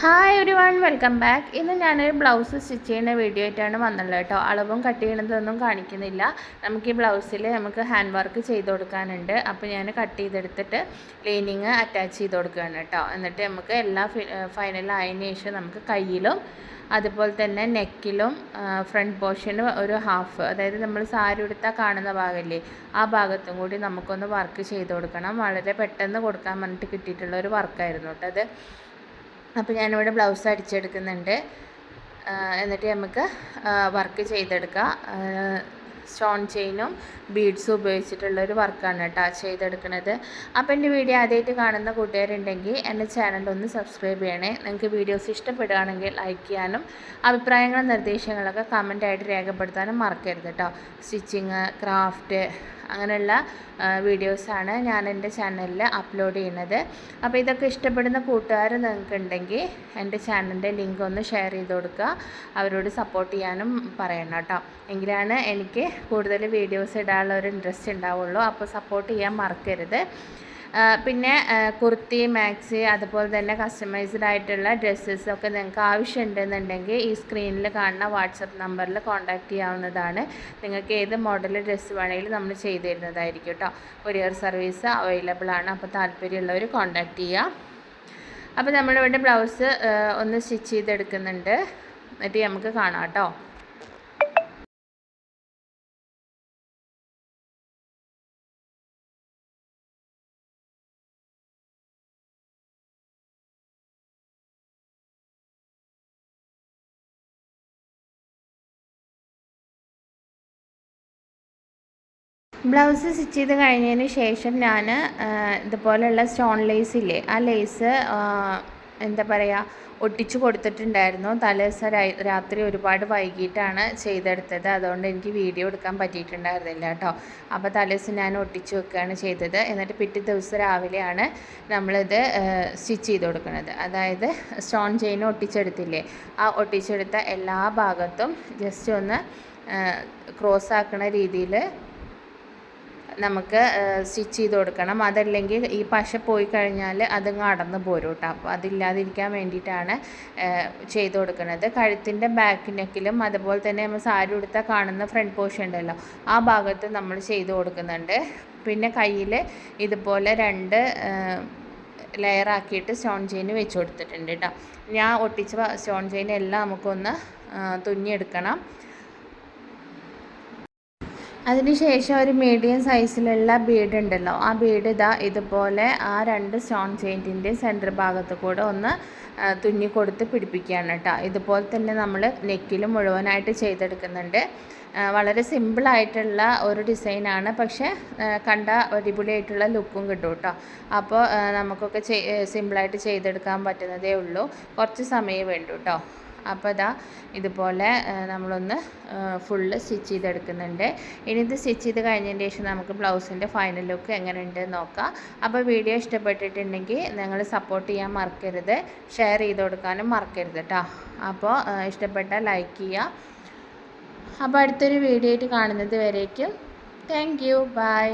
Hi ഒരു one welcome back ഇന്ന് ഞാനൊരു ബ്ലൗസ് സ്റ്റിച്ച് ചെയ്യുന്ന വീഡിയോ ആയിട്ടാണ് വന്നുള്ളത് കേട്ടോ അളവും കട്ട് ചെയ്യണതൊന്നും കാണിക്കുന്നില്ല. നമുക്ക് ഈ ബ്ലൗസിൽ നമുക്ക് ഹാൻഡ് വർക്ക് ചെയ്ത് കൊടുക്കാനുണ്ട്. അപ്പോൾ ഞാൻ കട്ട് ചെയ്തെടുത്തിട്ട് ലൈനിങ് അറ്റാച്ച് ചെയ്ത് കൊടുക്കുകയാണ് കേട്ടോ എന്നിട്ട് നമുക്ക് എല്ലാ ഫൈനൽ ആയതിനു ശേഷം നമുക്ക് കയ്യിലും അതുപോലെ തന്നെ നെക്കിലും ഫ്രണ്ട് പോർഷന് ഒരു ഹാഫ് അതായത് നമ്മൾ സാരി ഉടുത്താൽ കാണുന്ന ഭാഗമല്ലേ ആ ഭാഗത്തും കൂടി നമുക്കൊന്ന് വർക്ക് ചെയ്ത് കൊടുക്കണം. വളരെ പെട്ടെന്ന് കൊടുക്കാൻ വേണ്ടിയിട്ട് കിട്ടിയിട്ടുള്ള ഒരു വർക്കായിരുന്നു കേട്ടോ അത്. അപ്പോൾ ഞാനിവിടെ ബ്ലൗസ് അടിച്ചെടുക്കുന്നുണ്ട്. എന്നിട്ട് നമുക്ക് വർക്ക് ചെയ്തെടുക്കാം. സ്റ്റോൺ ചെയിനും ബീഡ്സും ഉപയോഗിച്ചിട്ടുള്ള ഒരു വർക്കാണ് കേട്ടോ ചെയ്തെടുക്കുന്നത് അപ്പോൾ എന്റെ വീഡിയോ ആദ്യമായിട്ട് കാണുന്ന കൂട്ടുകാരുണ്ടെങ്കിൽ എന്റെ ചാനൽ ഒന്ന് സബ്സ്ക്രൈബ് ചെയ്യണേ. നിങ്ങൾക്ക് വീഡിയോസ് ഇഷ്ടപ്പെടുകയാണെങ്കിൽ ലൈക്ക് ചെയ്യാനും അഭിപ്രായങ്ങളും നിർദ്ദേശങ്ങളൊക്കെ കമന്റായിട്ട് രേഖപ്പെടുത്താനും മറക്കരുത് കേട്ടോ. സ്റ്റിച്ചിങ് ക്രാഫ്റ്റ് അങ്ങനെയുള്ള വീഡിയോസാണ് ഞാൻ എന്റെ ചാനലിൽ അപ്ലോഡ് ചെയ്യുന്നത്. അപ്പോൾ ഇതൊക്കെ ഇഷ്ടപ്പെടുന്ന കൂട്ടുകാർ നിങ്ങൾക്കുണ്ടെങ്കിൽ എന്റെ ചാനലിന്റെ ലിങ്ക് ഒന്ന് ഷെയർ ചെയ്ത് കൊടുക്കുക. അവരോട് സപ്പോർട്ട് ചെയ്യാനും പറയണം കേട്ടോ. എങ്കിലാണ് എനിക്ക് കൂടുതൽ വീഡിയോസ് ഇടാനുള്ള ഒരു ഇൻട്രസ്റ്റ് ഉണ്ടാവുള്ളൂ. അപ്പോൾ സപ്പോർട്ട് ചെയ്യാൻ മറക്കരുത്. പിന്നെ കുർത്തി മാക്സി അതുപോലെ തന്നെ കസ്റ്റമൈസ്ഡ് ആയിട്ടുള്ള ഡ്രസ്സസ് ഒക്കെ നിങ്ങൾക്ക് ആവശ്യമുണ്ടെന്നുണ്ടെങ്കിൽ ഈ സ്ക്രീനിൽ കാണുന്ന വാട്സപ്പ് നമ്പറിൽ കോൺടാക്റ്റ് ചെയ്യാവുന്നതാണ്. നിങ്ങൾക്ക് ഏത് മോഡൽ ഡ്രസ്സ് വേണമെങ്കിലും നമ്മൾ ചെയ്തു തരുന്നതായിരിക്കും കേട്ടോ കൊറിയർ സർവീസ് അവൈലബിൾ ആണ്. അപ്പോൾ താല്പര്യമുള്ളവർ കോൺടാക്റ്റ് ചെയ്യാം. അപ്പോൾ നമ്മളിവിടെ ബ്ലൗസ് ഒന്ന് സ്റ്റിച്ച് ചെയ്തെടുക്കുന്നുണ്ട്. എന്നിട്ട് നമുക്ക് കാണാം കേട്ടോ ബ്ലൗസ് സ്റ്റിച്ച് ചെയ്ത് കഴിഞ്ഞതിന് ശേഷം ഞാൻ ഇതുപോലെയുള്ള സ്റ്റോൺ ലേസ് ഇല്ലേ ആ ലേസ് എന്താ പറയുക ഒട്ടിച്ചു കൊടുത്തിട്ടുണ്ടായിരുന്നു. തലേദിവസം രാത്രി ഒരുപാട് വൈകിട്ടാണ് ചെയ്തെടുത്തത്. അതുകൊണ്ട് എനിക്ക് വീഡിയോ എടുക്കാൻ പറ്റിയിട്ടുണ്ടായിരുന്നില്ല കേട്ടോ. അപ്പോൾ തലേദിവസം ഞാൻ ഒട്ടിച്ചു വെക്കുകയാണ് ചെയ്തത്. എന്നിട്ട് പിറ്റേ ദിവസം രാവിലെയാണ് നമ്മളിത് സ്റ്റിച്ച് ചെയ്ത് കൊടുക്കുന്നത്. അതായത് സ്റ്റോൺ ചെയിൻ ഒട്ടിച്ചെടുത്തില്ലേ ആ ഒട്ടിച്ചെടുത്ത എല്ലാ ഭാഗത്തും ജസ്റ്റ് ഒന്ന് ക്രോസ് ആക്കുന്ന രീതിയിൽ നമുക്ക് സ്റ്റിച്ച് ചെയ്ത് കൊടുക്കണം. അതല്ലെങ്കിൽ ഈ പശ പോയി കഴിഞ്ഞാൽ അതങ്ങ് അടന്ന് പോരും കേട്ടോ അപ്പോൾ അതില്ലാതിരിക്കാൻ വേണ്ടിയിട്ടാണ് ചെയ്ത് കൊടുക്കുന്നത്. കഴുത്തിന്റെ ബാക്ക് നെക്കിലും അതുപോലെ തന്നെ നമ്മൾ സാരി ഉടുത്താൽ കാണുന്ന ഫ്രണ്ട് പോർഷൻ ഉണ്ടല്ലോ ആ ഭാഗത്ത് നമ്മൾ ചെയ്ത് കൊടുക്കുന്നുണ്ട്. പിന്നെ കയ്യിൽ ഇതുപോലെ രണ്ട് ലെയർ ആക്കിയിട്ട് സ്റ്റോൺ ചെയിൻ വെച്ച് കൊടുത്തിട്ടുണ്ട് കേട്ടോ ഞാൻ ഒട്ടിച്ച സ്റ്റോൺ ചെയിൻ എല്ലാം നമുക്കൊന്ന് തുന്നിയെടുക്കണം. അതിനുശേഷം ഒരു മീഡിയം സൈസിലുള്ള ബീഡ് ഉണ്ടല്ലോ. ആ ബീഡ് ഇതാ ഇതുപോലെ ആ രണ്ട് സ്റ്റോൺ ചെയിന്റിന്റെ സെന്റർ ഭാഗത്ത് കൂടെ ഒന്ന് തുന്നി കൊടുത്ത് പിടിപ്പിക്കുകയാണ് കേട്ടോ. ഇതുപോലെ തന്നെ നമ്മൾ നെക്കിൽ മുഴുവനായിട്ട് ചെയ്തെടുക്കുന്നുണ്ട്. വളരെ സിമ്പിളായിട്ടുള്ള ഒരു ഡിസൈനാണ് പക്ഷേ കണ്ട അടിപൊളിയായിട്ടുള്ള ലുക്കും കിട്ടും കേട്ടോ. അപ്പോൾ നമുക്കൊക്കെ സിമ്പിളായിട്ട് ചെയ്തെടുക്കാൻ പറ്റുന്നതേ ഉള്ളൂ. കുറച്ച് സമയമേ വേണ്ടു കേട്ടോ. അപ്പോൾ ഇതാ ഇതുപോലെ നമ്മളൊന്ന് ഫുള്ള് സ്റ്റിച്ച് ചെയ്തെടുക്കുന്നുണ്ട്. ഇനി ഇത് സ്റ്റിച്ച് ചെയ്ത് കഴിഞ്ഞതിന് ശേഷം നമുക്ക് ബ്ലൗസിന്റെ ഫൈനൽ ലുക്ക് എങ്ങനെ എങ്ങനെയുണ്ട് നോക്കാം. അപ്പോൾ വീഡിയോ ഇഷ്ടപ്പെട്ടിട്ടുണ്ടെങ്കിൽ നിങ്ങൾ സപ്പോർട്ട് ചെയ്യാൻ മറക്കരുത്. ഷെയർ ചെയ്ത് കൊടുക്കാനും മറക്കരുത് കേട്ടോ അപ്പോൾ ഇഷ്ടപ്പെട്ടാൽ ലൈക്ക് ചെയ്യുക അപ്പോൾ അടുത്തൊരു വീഡിയോ ആയിട്ട് കാണുന്നത് വരേക്കും. Thank you by